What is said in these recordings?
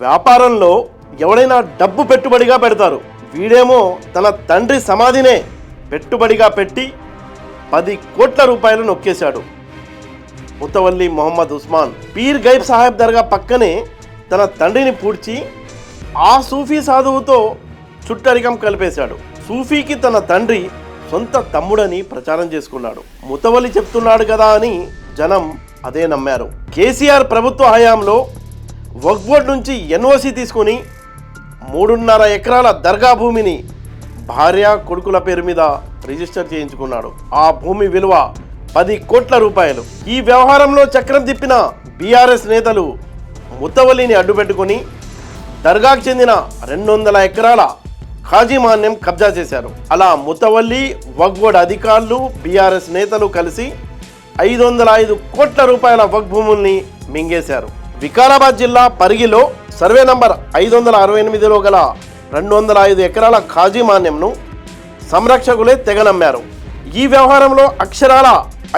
వ్యాపారంలో ఎవడైనా డబ్బు పెట్టుబడిగా పెడతారు. వీడేమో తన తండ్రి సమాధినే పెట్టుబడిగా పెట్టి పది కోట్ల రూపాయలు నొక్కేశాడు. ముతవల్లి మొహమ్మద్ ఉస్మాన్ పీర్ గైబ్ సాహెబ్ దర్గా పక్కనే తన తండ్రిని పూడ్చి ఆ సూఫీ సాధువుతో చుట్టరికం కలిపేశాడు. సూఫీకి తన తండ్రి సొంత తమ్ముడని ప్రచారం చేసుకున్నాడు. ముతవల్లి చెప్తున్నాడు కదా అని జనం అదే నమ్మారు. కేసీఆర్ ప్రభుత్వ హయాంలో వక్ఫ్ బోర్డ్ నుంచి ఎన్ఓసి తీసుకుని మూడున్నర ఎకరాల దర్గా భూమిని భార్య కొడుకుల పేరు మీద రిజిస్టర్ చేయించుకున్నాడు. ఆ భూమి విలువ పది కోట్ల రూపాయలు. ఈ వ్యవహారంలో చక్రం తిప్పిన బీఆర్ఎస్ నేతలు ముత్తవల్లిని అడ్డుపెట్టుకుని దర్గాకు చెందిన రెండు వందల ఎకరాల ఖాజీ మాన్యం కబ్జా చేశారు. అలా ముతవల్లి వగ్బోర్డ్ అధికారులు బీఆర్ఎస్ నేతలు కలిసి ఐదు వందల ఐదు కోట్ల రూపాయల వక్ భూముల్ని మింగేశారు. వికారాబాద్ జిల్లా పరిగిలో సర్వే నంబర్ ఐదు వందల అరవై ఎనిమిదిలో గల రెండు వందల ఐదు ఎకరాల ఖాజీ మాన్యంను సంరక్షకులే తెగనమ్మారు. ఈ వ్యవహారంలో అక్షరాల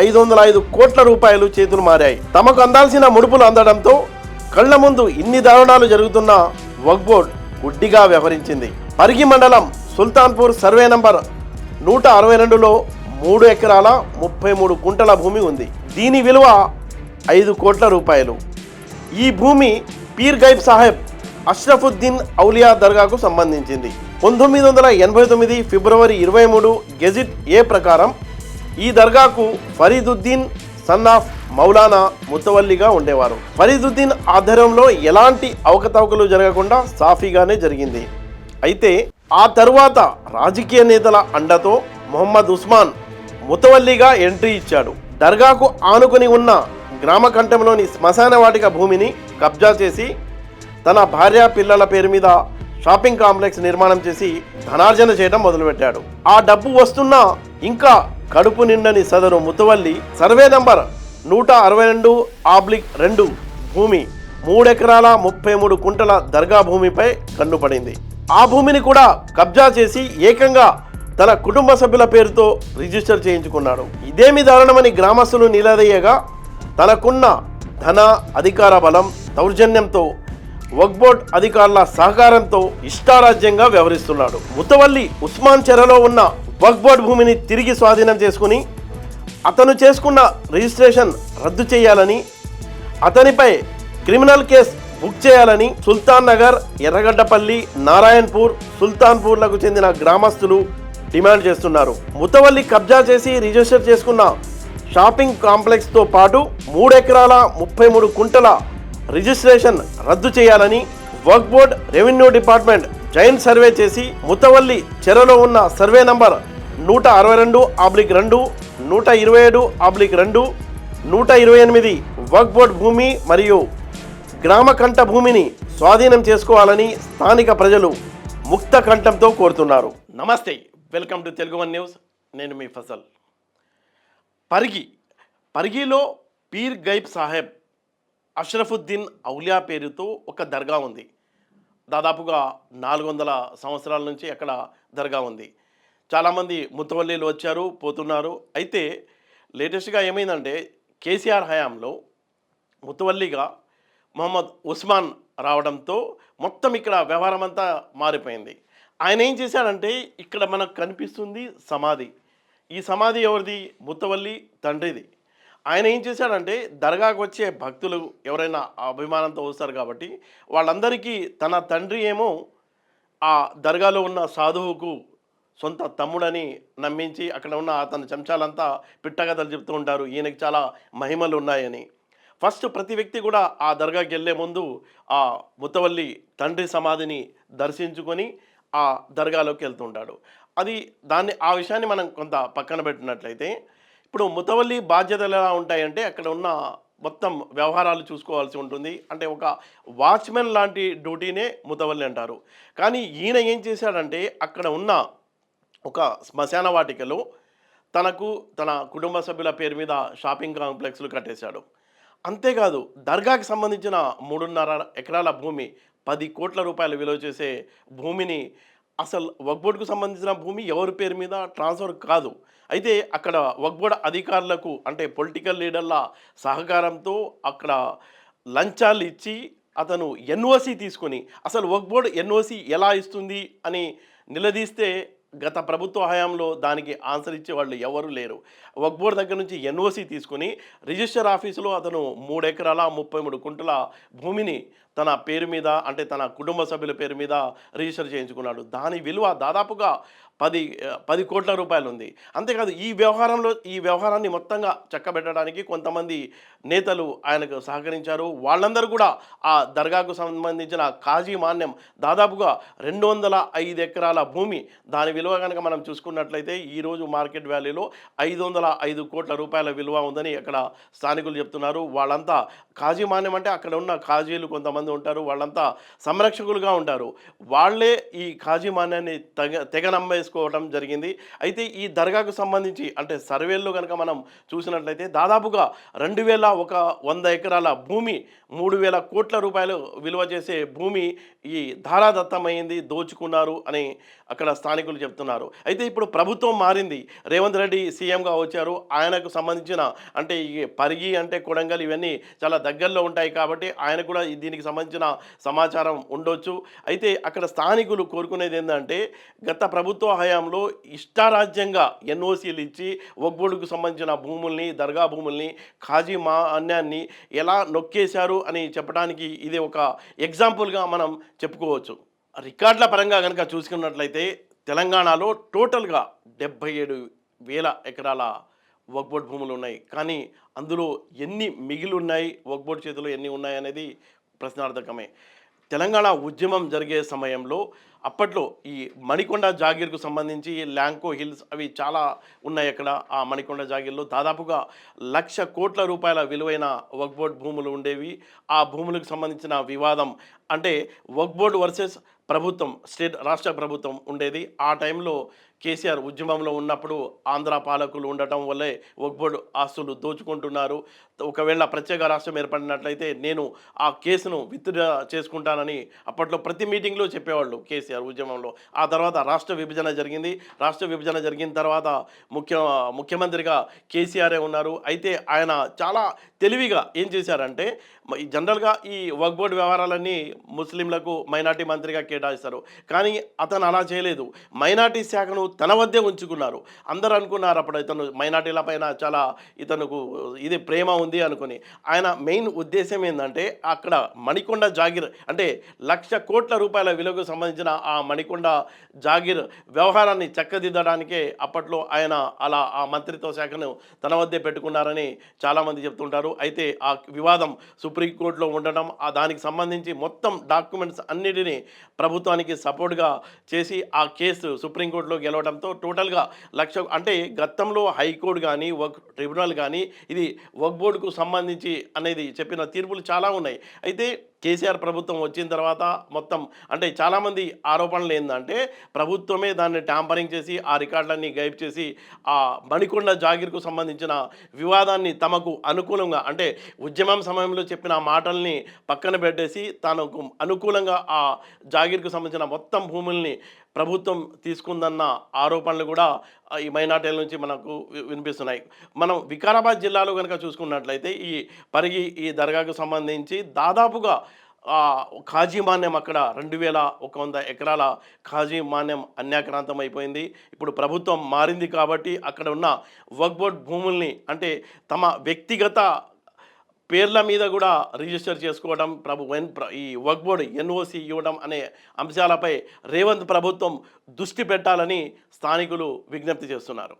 ఐదు వందల ఐదు కోట్ల రూపాయలు చేతులు మారాయి. తమకు అందాల్సిన ముడుపులు అందడంతో కళ్ళ ముందు ఇన్ని దారుణాలు జరుగుతున్న వగ్బోర్డ్ గుడ్డిగా వ్యవహరించింది. పరిగి మండలం సుల్తాన్పూర్ సర్వే నంబర్ నూట అరవై రెండులో మూడు ఎకరాల ముప్పై మూడు కుంటల భూమి ఉంది. దీని విలువ ఐదు కోట్ల రూపాయలు. ఈ భూమి పీర్ గైబ్ సాహెబ్ అష్రఫుద్దీన్ ఔలియా దర్గాకు సంబంధించింది. పంతొమ్మిది వందల ఎనభై తొమ్మిది ఫిబ్రవరి ఇరవై మూడు గెజిట్ ఏ ప్రకారం ఈ దర్గాకు ఫరీదుద్దీన్ సన్ ఆఫ్ మౌలానా ముత్తవల్లిగా ఉండేవారు. ఫరీదుద్దీన్ ఆధ్వర్యంలో ఎలాంటి అవకతవకలు జరగకుండా సాఫీగానే జరిగింది. అయితే ఆ తరువాత రాజకీయ నేతల అండతో మొహమ్మద్ ఉస్మాన్ ముతవల్లిగా ఎంట్రీ ఇచ్చాడు. దర్గాకు ఆనుకుని ఉన్న గ్రామ కంఠంలోని శ్మశాన వాటిక భూమిని కబ్జా చేసి తన భార్య పిల్లల పేరు మీద షాపింగ్ కాంప్లెక్స్ నిర్మాణం చేసి ధనార్జన చేయడం మొదలుపెట్టాడు. ఆ డబ్బు వస్తున్నా ఇంకా కడుపు నిండని సదరు ముతువల్లి సర్వే నంబర్ నూట అరవై రెండు ఆబ్లిక్ రెండు భూమి మూడెకరాల ముప్పై మూడు కుంటల దర్గా భూమిపై కన్నుపడింది ఆ భూమిని కూడా కబ్జా చేసి ఏకంగా తన కుటుంబ సభ్యుల పేరుతో రిజిస్టర్ చేయించుకున్నాడు. ఇదేమి దారుణమని గ్రామస్తులు నిలదీయగా తనకున్న ధన అధికార బలం దౌర్జన్యంతో వక్బోర్డ్ అధికారుల సహకారంతో ఇష్టారాజ్యంగా వ్యవహరిస్తున్నాడు. ముతవల్లి ఉస్మాన్ చెరలో ఉన్న వక్బోర్డ్ భూమిని తిరిగి స్వాధీనం చేసుకుని అతను చేసుకున్న రిజిస్ట్రేషన్ రద్దు చేయాలని అతనిపై క్రిమినల్ కేసు బుక్ చేయాలని సుల్తాన్ నగర్ ఎర్రగడ్డపల్లి నారాయణపూర్ సుల్తాన్పూర్లకు చెందిన గ్రామస్తులు డిమాండ్ చేస్తున్నారు. ముతవల్లి కబ్జా చేసి రిజిస్టర్ చేసుకున్న షాపింగ్ కాంప్లెక్స్తో పాటు మూడు ఎకరాల ముప్పై మూడు కుంటల రిజిస్ట్రేషన్ రద్దు చేయాలని work board revenue department joint survey చేసి ముతవల్లి చెరలో ఉన్న సర్వే నంబర్ నూట అరవై రెండు ఆబ్లిక్ రెండు నూట ఇరవై ఏడు ఆబ్లిక్ రెండు నూట ఇరవై ఎనిమిది వర్క్ బోర్డ్ భూమి మరియు గ్రామ కంఠ భూమిని స్వాధీనం చేసుకోవాలని స్థానిక ప్రజలు ముక్త కంఠంతో కోరుతున్నారు. నమస్తే. Welcome to Telugu one news. నేను మీ ఫసల్. పరిగి పరిగిలో పీర్ గైబ్ సాహెబ్ అష్రఫుద్దీన్ ఔలియా పేరుతో ఒక దర్గా ఉంది. దాదాపుగా నాలుగు వందల సంవత్సరాల నుంచి అక్కడ దర్గా ఉంది. చాలామంది ముత్తవల్లీలు వచ్చారు పోతున్నారు. అయితే లేటెస్ట్గా ఏమైందంటే కేసీఆర్ హయాంలో ముత్తవల్లిగా మొహమ్మద్ ఉస్మాన్ రావడంతో మొత్తం ఇక్కడ వ్యవహారం అంతా మారిపోయింది. ఆయన ఏం చేశాడంటే ఇక్కడ మనకు కనిపిస్తుంది సమాధి. ఈ సమాధి ఎవరిది? ముత్తవల్లి తండ్రిది. ఆయన ఏం చేశాడంటే దర్గాకు వచ్చే భక్తులు ఎవరైనా అభిమానంతో వస్తారు కాబట్టి వాళ్ళందరికీ తన తండ్రి ఏమో ఆ దర్గాలో ఉన్న సాధువుకు సొంత తమ్ముడని నమ్మించి అక్కడ ఉన్న అతని చెంచాలంతా పిట్టగతలు చెప్తూ ఉంటారు. ఈయనకి చాలా మహిమలు ఉన్నాయని. ఫస్ట్ ప్రతి వ్యక్తి కూడా ఆ దర్గాకి వెళ్ళే ముందు ఆ ముత్తవల్లి తండ్రి సమాధిని దర్శించుకొని ఆ దర్గాలోకి వెళ్తుంటాడు. అది దాన్ని ఆ విషయాన్ని మనం కొంత పక్కన పెట్టినట్లయితే ఇప్పుడు ముతవల్లి బాధ్యతలు ఎలా ఉంటాయంటే అక్కడ ఉన్న మొత్తం వ్యవహారాలు చూసుకోవాల్సి ఉంటుంది. అంటే ఒక వాచ్మెన్ లాంటి డ్యూటీనే ముతవల్లి అంటారు. కానీ ఈయన ఏం చేశాడంటే అక్కడ ఉన్న ఒక శ్మశాన వాటికలో తనకు తన కుటుంబ సభ్యుల పేరు మీద షాపింగ్ కాంప్లెక్స్లు కట్టేశాడు. అంతేకాదు దర్గాకి సంబంధించిన మూడున్నర ఎకరాల భూమి పది కోట్ల రూపాయలు విలువ చేసే భూమిని అసలు వక్బోర్డ్కు సంబంధించిన భూమి ఎవరి పేరు మీద ట్రాన్స్ఫర్ కాదు. అయితే అక్కడ వక్బోర్డ్ అధికారులకు అంటే పొలిటికల్ లీడర్ల సహకారంతో అక్కడ లంచాలు ఇచ్చి అతను ఎన్ఓసి తీసుకొని అసలు వక్బోర్డ్ ఎన్ఓసి ఎలా ఇస్తుంది అని నిలదీస్తే గత ప్రభుత్వ హయాంలో దానికి ఆన్సర్ ఇచ్చే వాళ్ళు ఎవరు లేరు. వక్ దగ్గర నుంచి ఎన్ఓసి తీసుకుని రిజిస్టర్ ఆఫీసులో అతను మూడు ఎకరాల ముప్పై మూడు కుంటల భూమిని తన పేరు మీద అంటే తన కుటుంబ సభ్యుల పేరు మీద రిజిస్టర్ చేయించుకున్నాడు. దాని విలువ దాదాపుగా పది పది కోట్ల రూపాయలు ఉంది అంతేకాదు ఈ వ్యవహారంలో ఈ వ్యవహారాన్ని మొత్తంగా చక్కబెట్టడానికి కొంతమంది నేతలు ఆయనకు సహకరించారు. వాళ్ళందరూ కూడా ఆ దర్గాకు సంబంధించిన కాజీ మాన్యం దాదాపుగా రెండు వందల ఐదు ఎకరాల భూమి. దాని విలువ కనుక మనం చూసుకున్నట్లయితే ఈరోజు మార్కెట్ వాల్యూలో ఐదు వందల ఐదు కోట్ల రూపాయల విలువ ఉందని అక్కడ స్థానికులు చెప్తున్నారు. వాళ్ళంతా కాజీ మాన్యం అంటే అక్కడ ఉన్న కాజీలు కొంతమంది ఉంటారు. వాళ్ళంతా సంరక్షకులుగా ఉంటారు. వాళ్ళే ఈ కాజీ మాన్యాన్ని తెగ తెగ చేసుకోవడం జరిగింది. అయితే ఈ దర్గాకు సంబంధించి అంటే సర్వేల్లో కనుక మనం చూసినట్లయితే దాదాపుగా రెండు వేల ఒక వంద ఎకరాల భూమి మూడు వేల కోట్ల రూపాయలు విలువ చేసే భూమి ఈ ధారాదత్తమైంది దోచుకున్నారు అని అక్కడ స్థానికులు చెప్తున్నారు. అయితే ఇప్పుడు ప్రభుత్వం మారింది. రేవంత్ రెడ్డి సీఎంగా వచ్చారు. ఆయనకు సంబంధించిన అంటే ఈ పరిగి అంటే కొడంగల్ ఇవన్నీ చాలా దగ్గరలో ఉంటాయి కాబట్టి ఆయన కూడా దీనికి సంబంధించిన సమాచారం ఉండొచ్చు. అయితే అక్కడ స్థానికులు కోరుకునేది ఏంటంటే గత ప్రభుత్వ హయాంలో ఇష్టారాజ్యంగా ఎన్ఓసీలు ఇచ్చి ఒగ్బోడుకు సంబంధించిన భూముల్ని దర్గా భూముల్ని ఖాజీ మాన్యాన్ని ఎలా నొక్కేశారు అని చెప్పడానికి ఇది ఒక ఎగ్జాంపుల్గా మనం చెప్పుకోవచ్చు. రికార్డుల పరంగా కనుక చూసుకున్నట్లయితే తెలంగాణలో టోటల్గా డెబ్భై ఏడు వేల ఎకరాల వక్బోర్డ్ భూములు ఉన్నాయి. కానీ అందులో ఎన్ని మిగిలి ఉన్నాయి వక్బోర్డ్ చేతిలో ఎన్ని ఉన్నాయి అనేది ప్రశ్నార్థకమే. తెలంగాణ ఉద్యమం జరిగే సమయంలో అప్పట్లో ఈ మణికొండ జాగీర్కు సంబంధించి ల్యాంకో హిల్స్ అవి చాలా ఉన్నాయి అక్కడ. ఆ మణికొండ జాగీర్లో దాదాపుగా లక్ష కోట్ల రూపాయల విలువైన వక్బోర్డ్ భూములు ఉండేవి. ఆ భూములకు సంబంధించిన వివాదం అంటే వక్బోర్డ్ వర్సెస్ ప్రభుత్వం స్టేట్ రాష్ట్ర ప్రభుత్వం ఉండేది. ఆ టైంలో కేసీఆర్ ఉద్యమంలో ఉన్నప్పుడు ఆంధ్ర పాలకులు ఉండటం వల్లే వక్బోర్డ్ ఆస్తులు దోచుకుంటున్నారు. ఒకవేళ ప్రత్యేక రాష్ట్రం ఏర్పడినట్లయితే నేను ఆ కేసును విత్డ్రా చేసుకుంటానని అప్పట్లో ప్రతి మీటింగ్లో చెప్పేవాళ్ళు కేసీఆర్. ఉద్యమంలో. ఆ తర్వాత రాష్ట్ర విభజన జరిగింది. రాష్ట్ర విభజన జరిగిన తర్వాత ముఖ్య ముఖ్యమంత్రిగా కేసీఆరే ఉన్నారు. అయితే ఆయన చాలా తెలివిగా ఏం చేశారంటే జనరల్గా ఈ వర్క్ బోర్డు వ్యవహారాలన్నీ ముస్లింలకు మైనార్టీ మంత్రిగా కేటాయిస్తారు. కానీ అతను అలా చేయలేదు. మైనార్టీ శాఖను తన వద్దే ఉంచుకున్నారు. అందరూ అనుకున్నారు అప్పుడు ఇతను మైనార్టీల పైన చాలా ఇతనుకు ఇది ప్రేమ ఉంది అనుకుని. ఆయన మెయిన్ ఉద్దేశం ఏంటంటే అక్కడ మణికొండ జాగిర్ అంటే లక్ష కోట్ల రూపాయల విలువకు సంబంధించిన ఆ మణికొండ జాగీర్ వ్యవహారాన్ని చక్కదిద్దడానికే అప్పట్లో ఆయన అలా ఆ మంత్రిత్వ శాఖను తన వద్దే పెట్టుకున్నారని చాలామంది చెప్తుంటారు. అయితే ఆ వివాదం సుప్రీంకోర్టులో ఉండడం ఆ దానికి సంబంధించి మొత్తం డాక్యుమెంట్స్ అన్నిటినీ ప్రభుత్వానికి సపోర్ట్గా చేసి ఆ కేసు సుప్రీంకోర్టులో గెలవడంతో టోటల్గా లక్ష అంటే గతంలో హైకోర్టు కానీ వక్ ట్రిబ్యునల్ కానీ ఇది వక్ బోర్డుకు సంబంధించి అనేది చెప్పిన తీర్పులు చాలా ఉన్నాయి. అయితే కేసీఆర్ ప్రభుత్వం వచ్చిన తర్వాత మొత్తం అంటే చాలామంది ఆరోపణలు ఏంటంటే ప్రభుత్వమే దాన్ని ట్యాంపరింగ్ చేసి ఆ రికార్డులన్నీ గైప్ చేసి ఆ మణికొండ జాగీర్కు సంబంధించిన వివాదాన్ని తమకు అనుకూలంగా అంటే ఉద్యమం సమయంలో చెప్పిన మాటల్ని పక్కన పెట్టేసి తనకు అనుకూలంగా ఆ జాగీర్కు సంబంధించిన మొత్తం భూముల్ని ప్రభుత్వం తీసుకుందన్న ఆరోపణలు కూడా ఈ మైనార్టీల నుంచి మనకు వి- వినిపిస్తున్నాయి. మనం వికారాబాద్ జిల్లాలో కనుక చూసుకున్నట్లయితే ఈ పరిగి ఈ దర్గాకు సంబంధించి దాదాపుగా ఖాజీ మాన్యం అక్కడ రెండు వేల ఒక వంద ఎకరాల ఖాజీ మాన్యం అన్యాక్రాంతం అయిపోయింది. ఇప్పుడు ప్రభుత్వం మారింది కాబట్టి అక్కడ ఉన్న వక్బోర్డ్ భూముల్ని అంటే తమ వ్యక్తిగత పేర్ల మీద కూడా రిజిస్టర్ చేసుకోవడం ప్రభు ఎన్ ఈ వర్క్ బోర్డు ఎన్ఓసి ఇవ్వడం అనే అంశాలపై రేవంత్ ప్రభుత్వం దృష్టి పెట్టాలని స్థానికులు విజ్ఞప్తి చేస్తున్నారు.